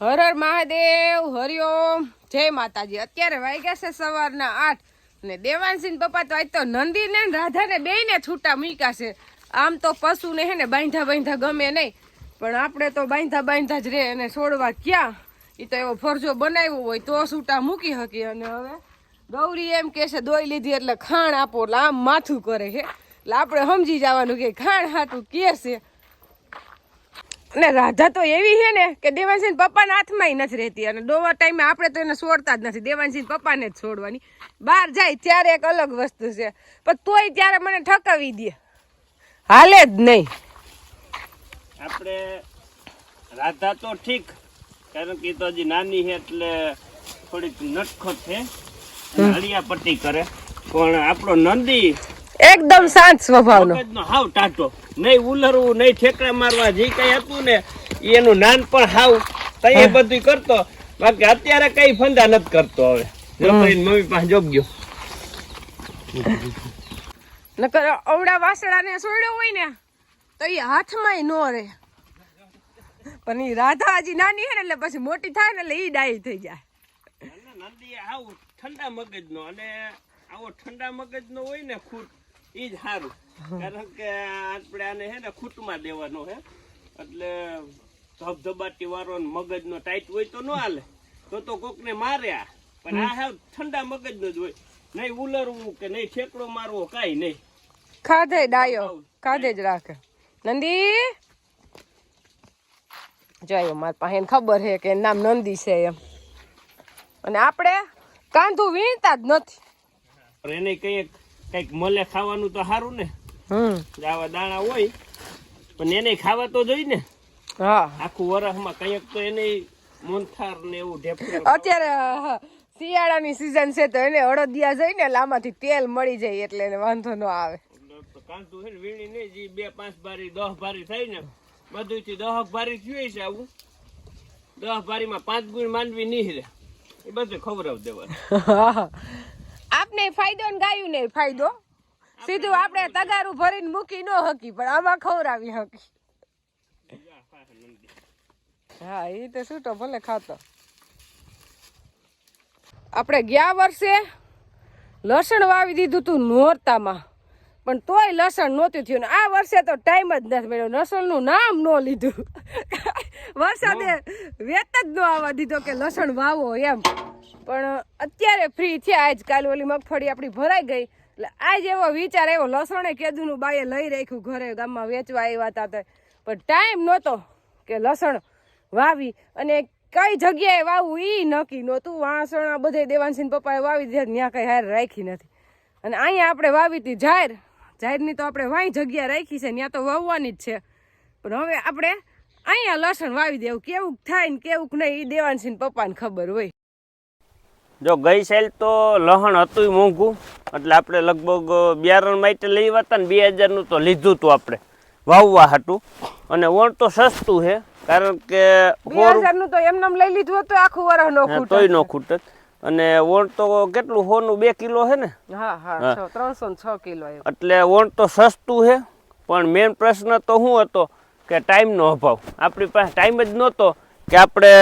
હર હર મહાદેવ હરિઓમ જય માતાજી. અત્યારે વાગ્યા છે સવારના આઠ. ને દેવાનસિંહ પપ્પા તો આજ તો નંદીને રાધાને બેયને છૂટા મૂક્યા છે. આમ તો પશુને હે ને બાંધા બાંધા ગમે નહીં. પણ આપણે તો બાંધા બાંધા જ રે અને છોડવા ક્યાં? એ તો એવો ફરજો બનાવ્યો હોય તો છૂટા મૂકી શકીએ. અને હવે ગૌરી એમ કે છે, દોઈ લીધી એટલે ખાણ આપો. એટલે આમ માથું કરે છે એટલે આપણે સમજી જવાનું કે ખાણ હાટું કે છે. અને રાધા તો એવી છે ને કે દેવાનસિંહ પપ્પાના હાથમાં નથી રહેતી અને ડોવા ટાઈમે આપણે તો એને છોડતા જ નથી. દેવાનસિંહ પપ્પાને જ છોડવાની બહાર જાય ત્યારે એક અલગ વસ્તુ છે. પણ તોય ત્યારે મને ઠકાવી દે. હાલે જ નહીં. આપણે રાધા તો ઠીક કારણ કે તો હજી નાની છે એટલે થોડીક નટખો છે. હળિયા પટ્ટી કરે. પણ આપણો નંદી એકદમ શાંત સ્વભાવનો. હાવ ટાટો નહીં ઉલરવું નહીં ઠેકડા મારવા જે કઈ હતું ને એનું નાનપણ હાવ તઈ બધું કરતો. બાકી અત્યારે કઈ ફંદા નથી કરતો હવે. જો મમ્મી પાસે જોગ્યો નકર અવડા વાસડાને છોડ્યો હોય ને તો એ હાથમાંય નો રહે. પણ એ રાધા હજી નાની હે ને એટલે પછી મોટી થાય ને એટલે એ ડાઈ થઈ જાય. ઠંડા મગજનો અને આવો ઠંડા મગજનો હોય ને ખૂટ ઈ જ સારું કારણ કે આપણે આને હે ને ખૂટમાં દેવાનો હે. એટલે ધબધબાટી વાળો ને મગજનો ટાઈટ હોય તો ન હાલે. તો તો કોકને માર્યા પણ આ હે ઠંડા મગજનો જ હોય. નહીં ઉલરવું કે નહીં ઠેકડો મારવો કાંઈ નહીં. ખાધે ડાયો. ખાધે જ રાખે. નંદી? જોયો મારી પાસે ખબર છે કે નામ નંદી છે એમ. અને આપણે કાંધું વીણતા જ નથી. એને કંઈક કંઈક મળે ખાવાનું તો સારું ને. હમ. આવા દાણા હોય પણ એને ખાવા તો જોઈ ને. હા. આખું વરસમાં કંઈક તો એને મોનથાર ને એવું ઢેફું અત્યારે શિયાળાની સિઝન છે તો એને અડદિયા જઈ ને એટલે તેલ મળી જાય એટલે એને વાંધો ન આવે. કાંતું ને વીણી નહીં જે બે પાંચ બારી દસ બારી થાય ને બધું થી દહક બારી થયું છે આવું. દસ બારીમાં પાંચ ગુણ માંડવી નહીં એ બધું ખબર દેવાનું. આપને ફાયદો ને ગાયું ને ફાયદો? સીધું આપણે તગારું ભરીને મૂકી ન હકી, પણ આમાં ખવડાવી હકી. હા એ તો સૂટો ભલે ખાતો. આપણે ગયા વર્ષે લસણ વાવી દીધું તું નોરતામાં, પણ તોય લસણ નહોતું થયું આ વર્ષે તો ટાઈમ જ નથી મળ્યો. લસણનું નામ ન લીધું. વરસાદે વેત જ ન આવવા દીધો કે લસણ વાવો એમ. પણ અત્યારે ફ્રી થયા. આજ કાલે ઓલી મગફળી આપણી ભરાઈ ગઈ. એટલે આજ એવો વિચાર આવ્યો. લસણે કેદુનું બાઈએ લઈ રાખ્યું ઘરે. ગામમાં વેચવા આવ્યા હતા પણ ટાઈમ નહોતો કે લસણ વાવી. અને કઈ જગ્યાએ વાવવું એ નક્કી નહોતું. વાસણ બધે દેવાનસિંહ પપ્પાએ વાવી દીધા. ત્યાં કંઈ હાર રાખી નથી. અને અહીંયા આપણે વાવી હતી જાહેર. જાહેરની તો આપણે વાંઈ જગ્યા રાખી છે. ત્યાં તો વાવવાની જ છે. પણ હવે આપણે અહીંયા લસણ વાવી દેવું. કેવું થાય ને કેવું નહીં એ દેવાનસિંહ પપ્પાને ખબર હોય. જો ગઈ સાલ તો લહણ હતું મોંઘું. એટલે આપણે લગભગ બિયારણ માટે લઈ હતા ને બે હજારનું તો લીધું હતું આપણે. વાવવા હતું અને વણ તો સસ્તું છે કારણ કે તો એમનેમ લઈ લીધું હતું આખું વરસ નો હા, તોય નો ખૂટત અને વણ તો કેટલું હોનું બે કિલો છે ને? હા હા ત્રણસો છ કિલો એટલે વણ તો સસ્તું છે પણ મેઇન પ્રશ્ન તો શું હતો કે ટાઈમનો અભાવ. આપણી પાસે ટાઈમ જ નહોતો કે આપણે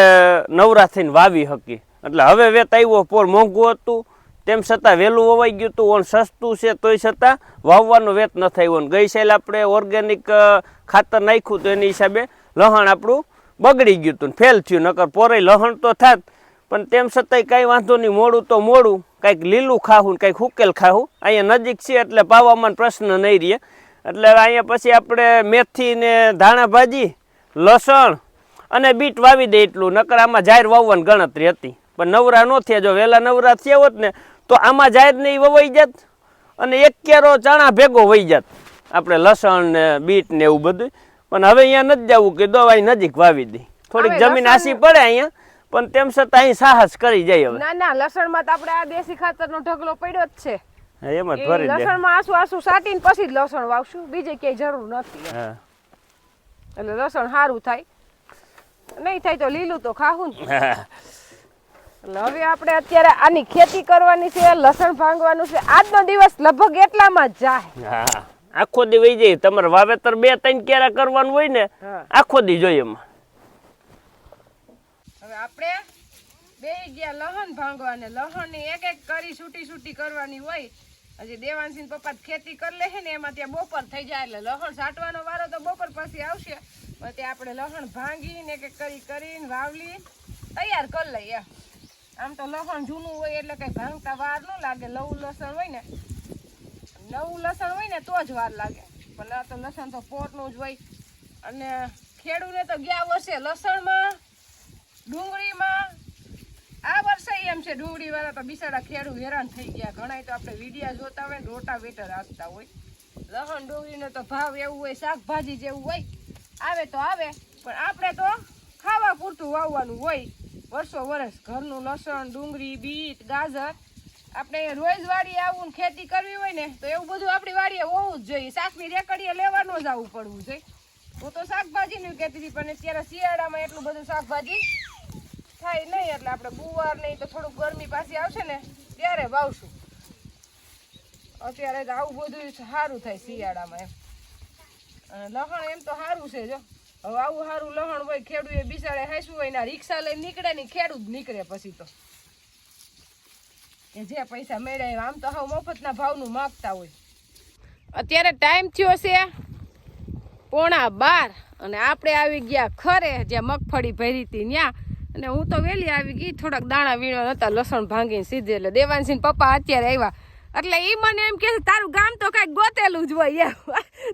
નવરાથી વાવી શકીએ. એટલે હવે વેત આવ્યો પોર મોંઘું હતું. તેમ છતાં વહેલું વવાઈ ગયું હતું ઓન સસ્તું છે તોય છતાં વાવવાનો વેત ન થયો ગઈ સાલ આપણે ઓર્ગેનિક ખાતર નાખ્યું તો એની હિસાબે લહણ આપણું બગડી ગયું હતું ફેલ થયું. નકર પોરે લહણ તો થાત, પણ તેમ છતાંય કાંઈ વાંધો નહીં, મોડું તો મોડું. કાંઈક લીલું ખાવું ને કાંઈક હુકેલ ખાવું અહીંયા નજીક છે એટલે પાવામાં પ્રશ્ન નહીં રહે. એટલે અહીંયા પછી આપણે મેથી ને ધાણા ભાજી, લસણ અને બીટ વાવી દે એટલું. નકર આમાં જાહેર વાવવાની ગણતરી હતી. પણ નવરા ન થયા. જો વહેલા નવરા થયા હોત ને તો આમાં જાહેર ને એ વવાઈ જાત. અને એક કેરો ચણા ભેગો વહી જાત. આપણે લસણ ને બીટ ને એવું બધું પણ હવે અહીંયા નથી જવું કે દવાઈ નજીક વાવી દઈ થોડીક જમીન આસી પડે અહીંયા પણ તેમ છતાં અહીં સાહસ કરી જાય હવે. ના ના લસણમાં તો આપણે આ દેશી ખાતર નો ઢગલો પડ્યો જ છે. એમ જ ભરી લસણમાં આસુ આસુ સાટીને પછી જ લસણ વાવશું. બીજે ક્યાંય જરૂર નથી. એટલે લસણ સારું થાય. નહીં થાય તો લીલું તો ખાવું ને. એટલે હવે આપણે અત્યારે આની ખેતી કરવાની છે લસણ ભાંગવાનું છે. આજનો દિવસ લગભગ એટલામાં જ જાય. હા આખો દી વહી જાય. તમારે વાવેતર બે ત્રણ કેરા કરવાનું હોય ને આખો દી જોઈએ એમાં. હવે આપણે બે ગયા લહણ ભાંગવાને. લહણની એક એક કરી છૂટી છૂટી કરવાની હોય. હજી દેવાનસિંહ પપ્પા ખેતી કરી લે છે ને એમાં ત્યાં બપોર થઈ જાય એટલે લહણ સાટવાનો વારો તો બપોર પછી આવશે. પછી આપણે લહણ ભાંગીને એક એક કરી કરીને વાવલી. તૈયાર કરી લઈએ. આમ તો લસણ જૂનું હોય એટલે કઈ ભાંગતા વાર ન લાગે. નવું લસણ હોય ને નવું લસણ હોય ને તો જ વાર લાગે. પણ આ તો લસણ તો પોટનું જ હોય. અને ખેડૂને તો ગયા વર્ષે લસણમાં, ડુંગળીમાં, આ વર્ષે એમ છે, ડુંગળીવાળા તો બિચારા ખેડૂ હેરાન થઈ ગયા. ઘણા તો આપણે વિડીયા જોતા હોય રોટા વેટર આપતા હોય. લસણ, ડુંગળીનો તો ભાવ એવું હોય, શાકભાજી જેવું હોય. આવે તો આવે, પણ આપણે તો ખાવા પૂરતું વાવવાનું હોય. વર્ષો વર્ષ ઘરનું લસણ, ડુંગળી, બીટ, ગાજર. આપણે રોજ વાડીએ આવું ને ખેતી કરવી હોય ને, તો એવું બધું આપણી વાડીએ હોવું જ જોઈએ. શાકની રેકડીએ લેવાનું જ આવવું પડવું જોઈએ. હું તો શાકભાજીનું કહેતી હતી, પણ અત્યારે શિયાળામાં એટલું બધું શાકભાજી થાય નહીં, એટલે આપણે ગુવાર નહીં તો થોડુંક ગરમી પાછી આવશે ને, ત્યારે વાવશું. અત્યારે તો આવું બધું સારું થાય શિયાળામાં એમ. લહણ એમ તો સારું છે, જો. હવે આવું સારું લહણ હોય ખેડૂએ બિસાડે હાંસવું હોય ને રિક્ષા લઈને નીકળે ને ખેડૂત નીકળે પછી તો. કે જે પૈસા મેળ્યા આમ તો હવે મફતના ભાવનું માગતા હોય. અત્યારે ટાઈમ થયો છે પોણા બાર અને આપણે આવી ગયા ખરે જ્યાં મગફળી ભરી હતી ત્યાં અને હું તો વહેલી આવી ગઈ, થોડાક દાણા વીણો હતા લસણ ભાંગીને સીધે એટલે દેવાનસિંહ પપ્પા અત્યારે આવ્યા. એટલે એ મને એમ કે તારું ગામ તો કાંઈક ગોતેલું જ હોય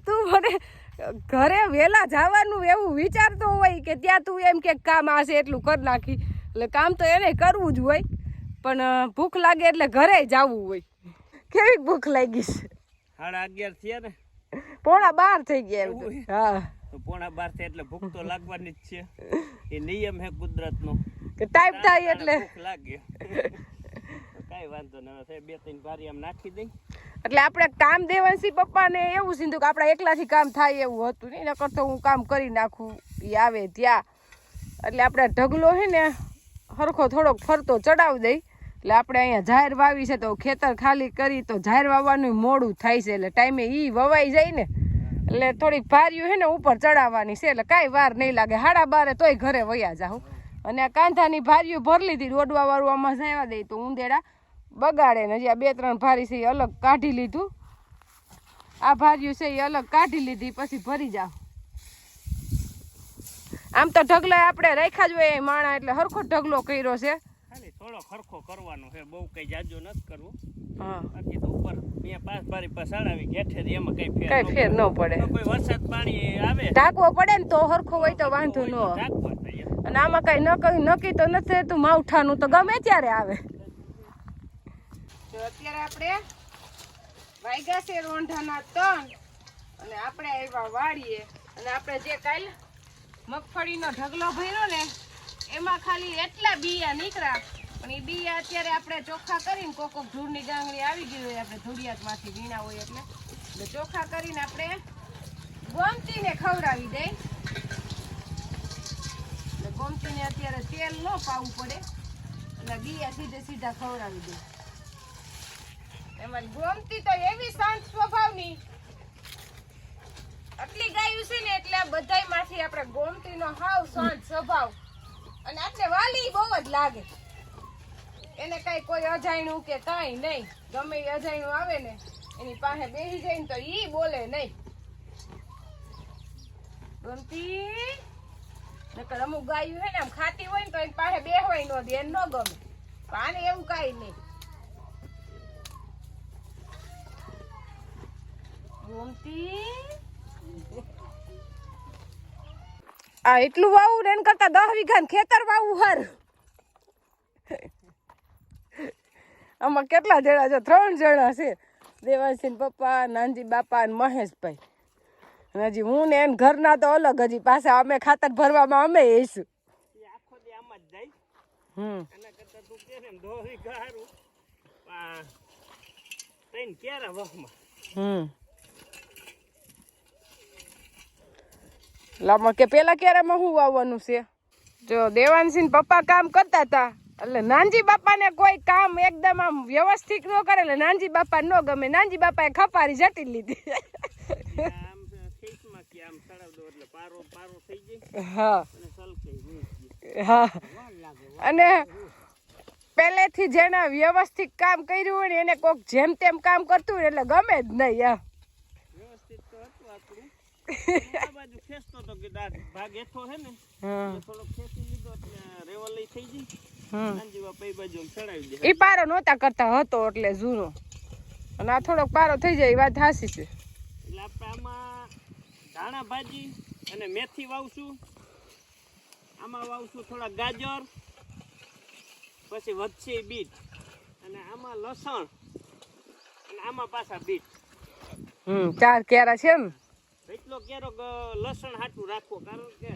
તું મને ઘરે વહેલા જવાનું એવું વિચારતો હોય કે ત્યાં તું એમ કે કામ આશે એટલું કરી નાખી. એટલે કામ તો એને કરવું જ હોય પણ ભૂખ લાગે એટલે ઘરે જવું હોય. કેવી ભૂખ લાગી છે? સાડા અગિયાર થયા ને. પોણા બાર થઈ ગયા એમ? હા. તો પોણા બાર થાય એટલે ભૂખ તો લાગવાની જ છે. એ નિયમ હે કુદરતનો. કે ટાઈમ થાય એટલે. ભૂખ લાગે. કાંઈ વાંધો ન હવે બે ત્રણ ભારી આમ નાખી દઈ. એટલે આપણે કામ દેવાંશી પપ્પાને એવું સીધું કે આપણે એકલાથી કામ થાય એવું હતું નહીં, નકર તો હું કામ કરી નાખું એ આવે ત્યાં. એટલે આપણે ઢગલો છે ને સરખો થોડોક ફરતો ચડાવી દઈ. એટલે આપણે અહીંયા જાહેર વાવી છે તો ખેતર ખાલી કરી તો જાહેર વાવવાનું મોડું થાય છે. એટલે ટાઈમે એ વવાઈ જાય ને, એટલે થોડીક ભાર્યું છે ને ઉપર ચડાવવાની છે. એટલે કાંઈ વાર નહીં લાગે. હાડા બારે તોય ઘરે વયા જાઉં. અને કાંધાની ભાર્યું ભરી લીધી રોડવા વાળું આમાં જવા દઈ તો ઉંદેડા બગાડે ને હજી આ બે ત્રણ ભારી છે એ અલગ કાઢી લીધું. આ ભાર્યું છે એ અલગ કાઢી લીધી પછી ભરી જાવ. આમ તો ઢગલો આપણે રાખ્યા જ હોય માણા એટલે હરખો ઢગલો કર્યો છે. થોડો ખરખો કરવાનો છે બહુ કઈ જાજો નથી કરવું. હા. બાકી તો ઉપર બે પાંચ ભારી પસાડાવી એમાં કઈ ફેર કઈ ફેર ન પડે. કોઈ વરસાદ પાણી આવે ઢાંકવો પડે ને તો હરખો હોય તો વાંધો ન. અને આમાં કઈ નક્કી તો નથી તું માવઠાનું તો ગમે ત્યારે આવે. તો અત્યારે આપણે વાગ્યા છે રોંઢાના ત્રણ અને આપણે આવ્યા વાળીએ. અને આપણે જે કાલ મગફળીનો ઢગલો ભર્યો ને, એમાં ખાલી એટલા બિયા નીકળ્યા. પણ એ બિયા અત્યારે આપણે ચોખ્ખા કરીને, કોક કોક ધૂળની ગાંગડી આવી ગઈ હોય, આપણે ધૂળિયાતમાંથી વીણા હોય એટલે. એટલે ચોખ્ખા કરીને આપણે ગોમતીને ખવડાવી દઈ એટલે ગોમતીને અત્યારે તેલ ન પાવું પડે. એટલે બીયા સીધે સીધા ખવડાવી દે. એમાં ગોમતી તો એવી શાંત સ્વભાવની. આટલી ગાયું છે ને એટલે આ બધાયમાંથી આપણે ગોમતીનો હાવ શાંત સ્વભાવ. અને આપણે વાલી બહુ જ લાગે. એને કઈ કોઈ અજાણ્યું કે કઈ નહીં. ગમે એ અજાણ્યું આવે ને, એની પાસે બેસી જાય ને તો ઈ બોલે નહીં. ગમતી, નકર અમુક ગાયું હે ને આમ ખાતી હોય ને તો એની પાસે બેહવાય ન દે ન ગમે. પાને એવું કાઈ નહીં. ગોમતી આ એટલું વાવું ને કરતા દસ વીઘા ખેતર વાવું હારું. આમાં કેટલા જણા છે? ત્રણ જણા છે. દેવાસિંહ પપ્પા નાનજી બાપા અને મહેશભાઈ. અને હજી હું ને એને ઘરના તો અલગ હજી પાછા અમે ખાતર ભરવામાં અમે હઈશું એ આખો દી આમ જ જાય. હમ. હમ. લામાં કે પેલા ક્યારેમાં શું વાવવાનું છે? જો દેવાનસિંહ પપ્પા કામ કરતા હતા એટલે નાનજી બાપાને કોઈ કામ એકદમ આમ વ્યવસ્થિત ન કરે એટલે નાનજી બાપા ન ગમે. નાનજી બાપાએ ખપારી જટી લીધી. હા. અને હા. અને પહેલેથી જેને વ્યવસ્થિત કામ કર્યું હોય ને એને કોક જેમ તેમ કામ કરતું હોય એટલે ગમે જ નહીં એમ. ઈ પારો નહોતા કરતા હતો એટલે જૂનો. અને આ થોડોક પારો થઈ જાય એ વાત હાસી છે. એટલે આપણે આમાં ધાણા ભાજી અને મેથી વાવશું. આમાં વાવશું થોડા ગાજર પછી વધશે બીટ અને આમાં લસણ અને આમાં પાછા બીટ. હમ ચાર કેરા છે ને એટલો ક્યારેક લસણ હાટું રાખવો કારણ કે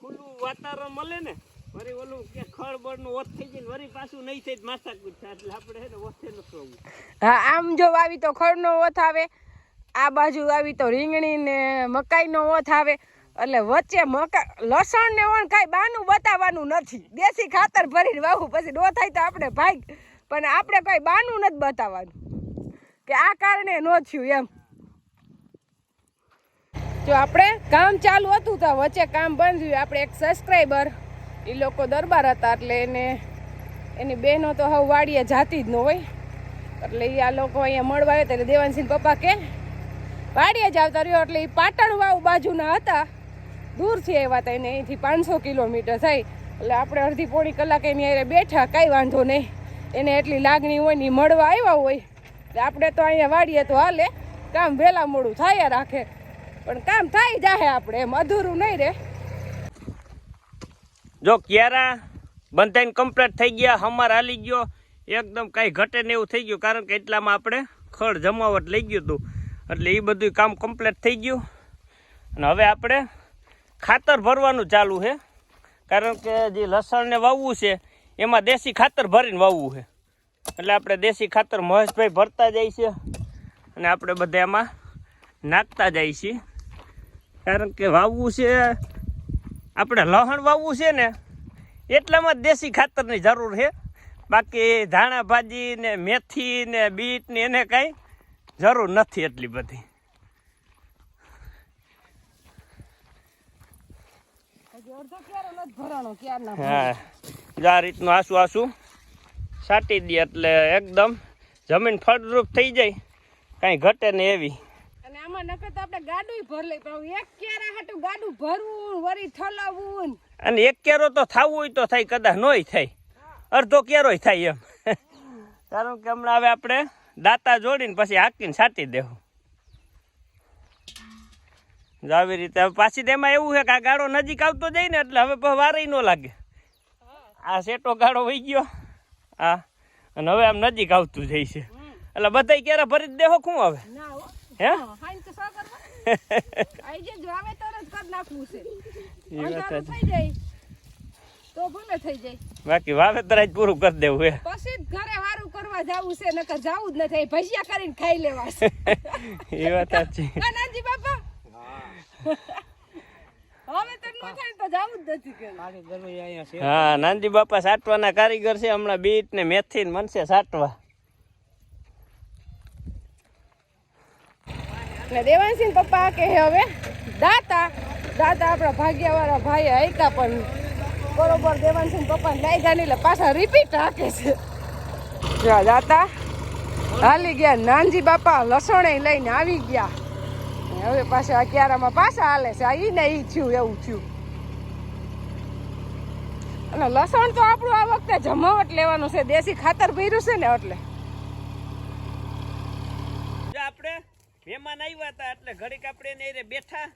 ખુલ્લું વાતાવરણ મળે ને વળી ઓલું કે ખળબળનું ઓથ થઈ જાય વળી પાછું નહીં થઈ માથા કુદ. એટલે આપણે ને ઓથે ન સોવું હા, આમ જો વાવી તો ખળનો ઓથ આવે, આ બાજુ આવી તો રીંગણી ને મકાઈનો ઓથ આવે, એટલે વચ્ચે મકા, લસણ ને ઓણ કાંઈ બાનું બતાવવાનું નથી. દેશી ખાતર ભરીને વાવું, પછી નો થાય તો આપણે ભાગ, પણ આપણે કોઈ બાનું નથી બતાવવાનું. કે આ કારણે નો થયું એમ. જો આપણે કામ ચાલુ હતું તો વચ્ચે કામ બંધ થયું. આપણે એક સબસ્ક્રાઈબર એ લોકો દરબાર હતા એટલે એને, એની બહેનો તો હવે વાડીએ જાતી જ ન હોય. એટલે એ આ લોકો અહીંયા મળવા આવ્યા એટલે દેવાનસિંહ પપ્પા કે, વાડીએ જ આવતા રહ્યો. એટલે એ પાટણ વાવ બાજુના હતા. દૂરથી આવ્યા હતા એને. અહીંથી પાંચસો કિલોમીટર થાય. એટલે આપણે અડધી પોણી કલાક એની અરે બેઠા, કાંઈ વાંધો નહીં. એને એટલી લાગણી હોય ને મળવા આવ્યા હોય. આપણે તો અહીંયા વાડીએ તો હાલે. કામ વહેલા મોડું થાય રાખે. પણ કામ થાય જાય આપણે અધૂરું નહીં રે જો ક્યારા બંધાઈને કમ્પ્લીટ થઈ ગયા, હમર હાલી ગયો. એકદમ કાંઈ ઘટે ને એવું થઈ ગયું, કારણ કે એટલામાં આપણે ખડ જમાવટ લઈ ગયું હતું. એટલે એ બધું કામ કમ્પ્લીટ થઈ ગયું. અને હવે આપણે ખાતર ભરવાનું ચાલુ છે કારણ કે જે લસણને વાવવું છે, એમાં દેશી ખાતર ભરીને વાવવું છે એટલે આપણે દેશી ખાતર મહેશભાઈ ભરતા જાય છે. અને આપણે બધા એમાં નાખતા જાય છીએ. કારણ કે વાવવું છે આપણે લહણ વાવવું છે ને એટલામાં જ દેશી ખાતરની જરૂર છે. બાકી ધાણા ભાજી ને મેથી ને બીટ ને એને કાંઈ જરૂર નથી એટલી બધી. હા જો આ રીતનું આસુ આસુ સાટી દે એટલે એકદમ જમીન ફળદ્રુપ થઈ જાય કાંઈ ઘટે ને એવી. અને આમાં નકર ગાડું ભર લઈ પણ એક કેરા હાટું ગાડું ભરવું વરી ઠલાવવું અને એક કેરો તો થવું હોય તો થાય કદાચ નોય થાય. અડધો કેરોય થાય એમ. કારણ કે હમણાં હવે આપણે દાંતા જોડીને પછી હાકીને છાંટી દેવું આવી રીતે હવે પાછી તેમાં એવું છે કે આ ગાળો નજીક આવતો જાય ને એટલે હવે વારે ન લાગે. આ સેટો ગાળો વહી ગયો. હા અને હવે આમ નજીક આવતું જાય છે. એટલે બધાય ક્યારે ભરી જ દેહો શું હવે હો. આઈ જે વાવેતર જ કરી નાખવું છે. એ વાત થઈ જાય તો ભલે થઈ જાય. બાકી વાવેતર જ પૂરું કરી દેવું હે. પછી જ ઘરે વારું કરવા જાવું છે નકર જાવું જ નથી ભજીયા કરીને ખાઈ લેવા છે. એ વાત સાચી. નાનજી બાપા? હવે તો ન થાય તો જાવું જ નથી હા નાનજી બાપા સાટવાના કારીગર છે હમણાં બીટ ને મેથી ને મનશે સાટવા. એટલે દેવાંશી પપ્પા કે હવે? દાતા. દાતા આપણા ભાગ્યાવાળા ભાઈ આવ્યા પણ બરોબર દેવાંશી પપ્પા લઈ નહીં એટલે પાછા રિપીટ રાખે છે. દાતા. હાલી ગયા નાનજી બાપા લસણે લઈને આવી ગયા. હવે પાછા ક્યારામાં પાછા હાલે છે. ઈ ને ઈ થયું, એવું થયું. અને લસણ તો આપણું આ વખતે જમાવટ લેવાનું છે. દેશી ખાતર ભર્યું છે ને એટલે જો આપણે મહેમાન આવ્યા હતા એટલે ઘડીક આપણે એને રે બેઠા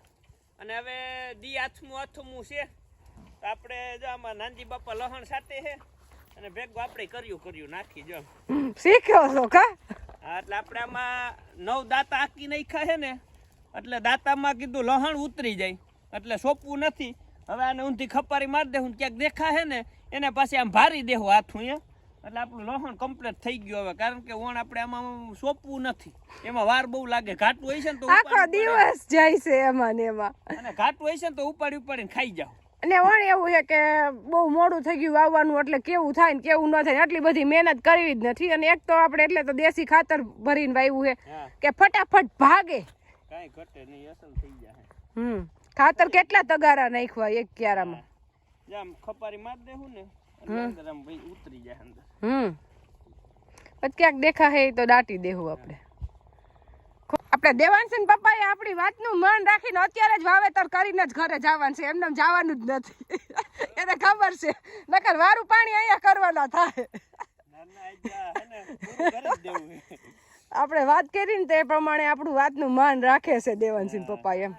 અને હવે દી આથમું આથમું છે. તો આપણે જો આમાં નાનજી બાપા લહણ સાથે છે અને ભેગું આપણે કર્યું કર્યું નાખી જો. શીખ્યો છો કા? હા એટલે આપણે આમાં નવ દાતા આકી નાખ્યા છે ને એટલે દાંતામાં કીધું લહણ ઉતરી જાય એટલે સોંપવું નથી. હવે આને ઊંધી ખપારી મારી દેવું ક્યાંક દેખા છે ને એને પાછી આમ ભારી દેવું હાથું એ એટલે આપણું લોહણ કમ્પ્લીટ થઈ ગયું હવે કારણ કે વણ આપણે આમાં સોંપવું નથી. એમાં વાર બહુ લાગે. ઘાટું હોય છે ને તો આખો દિવસ જાય છે એમાં ને એમાં. અને ઘાટું હોય છે ને તો ઉપાડી ઉપાડીને ખાઈ જાવ અને વણ એવું છે કે બહુ મોડું થઈ ગયું વાવવાનું એટલે કેવું થાય ને કેવું ન થાય આટલી બધી મહેનત કરવી જ નથી. અને એક તો આપણે એટલે તો દેશી ખાતર ભરીને વાવ્યું છે કે ફટાફટ ભાગે. કાઈ ઘટે નહીં અસલ થઈ જાય. હમ. ખાતર કેટલા તગારા નાખવા એક ક્યારામાં? જામ ખપારી માર દેવું ને. ઉતરી જાય અંદર. હમ. પછી ક્યાંક દેખા હે તો દાટી દેવું આપણે. આપણે દેવાંશન પપ્પાએ આપણી વાતનું મન રાખીને અત્યારે જ વાવેતર કરીને જ ઘરે જવાનું છે. એમને જવાનું જ નથી. એને ખબર છે. નકર વારું પાણી અહીંયા કરવાના થાય. આપણે વાત કરી ને તે પ્રમાણે આપણું વાતનું માન રાખે છે દેવાનસિંહ પપ્પા એમ.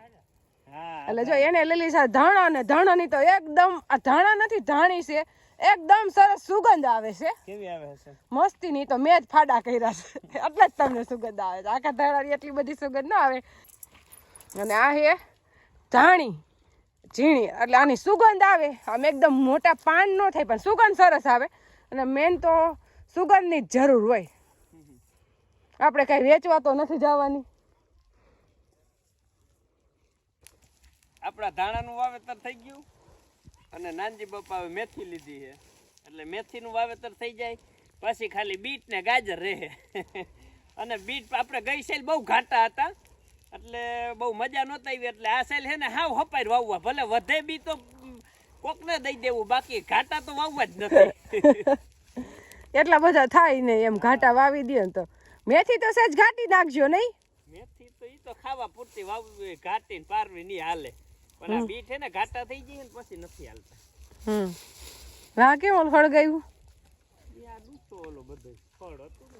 એટલે જો એને લીલી છે ધાણા ને ધાણાની તો એકદમ આ ધાણા નથી ધાણી છે. એકદમ સરસ સુગંધ આવે છે. કેવી આવે છે? મસ્તીની તો મેં જ ફાડા કર્યા છે. એટલે જ તમને સુગંધ આવે છે. આખા ધાણાની એટલી બધી સુગંધ ના આવે. અને આ હે ધાણી ઝીણી. એટલે આની સુગંધ આવે. આમ એકદમ મોટા પાન ન થાય પણ સુગંધ સરસ આવે. અને મેન તો સુગંધની જ જરૂર હોય. આપણે કઈ વેચવા તો નથી જવાની. આપણા ધાણાનું વાવેતર થઈ ગયું? અને નાનજી બાપા મેથી લીધી છે. એટલે મેથીનું વાવેતર થઈ જાય પછી ખાલી બીટ ને ગાજર રહે. અને બીટ આપણે ગઈ સાઈલ બહુ ઘાટા હતા એટલે બહુ મજા નહોતી આવી. એટલે આ સાલ છે ને હાવ હપાઈ વાવવા. ભલે વધે બી તો કોકને દઈ દેવું બાકી ઘાટા તો વાવવા જ નથી. એટલા બધા થાય નહીં એમ ઘાટા વાવી દે તો. મેથી તો સહેજ ઘાટી નાખજો નહીં? મેથી તો એ તો ખાવા પૂરતી વાવવી ઘાટી પારવી નહીં હાલે. પણ આ બીટ છે ને ઘાટા થઈ જાય ને પછી નથી હાલતા. હમ. હા કેમ ઓલું ઈ આ દૂધો ઓલો બધો ફળ હતું.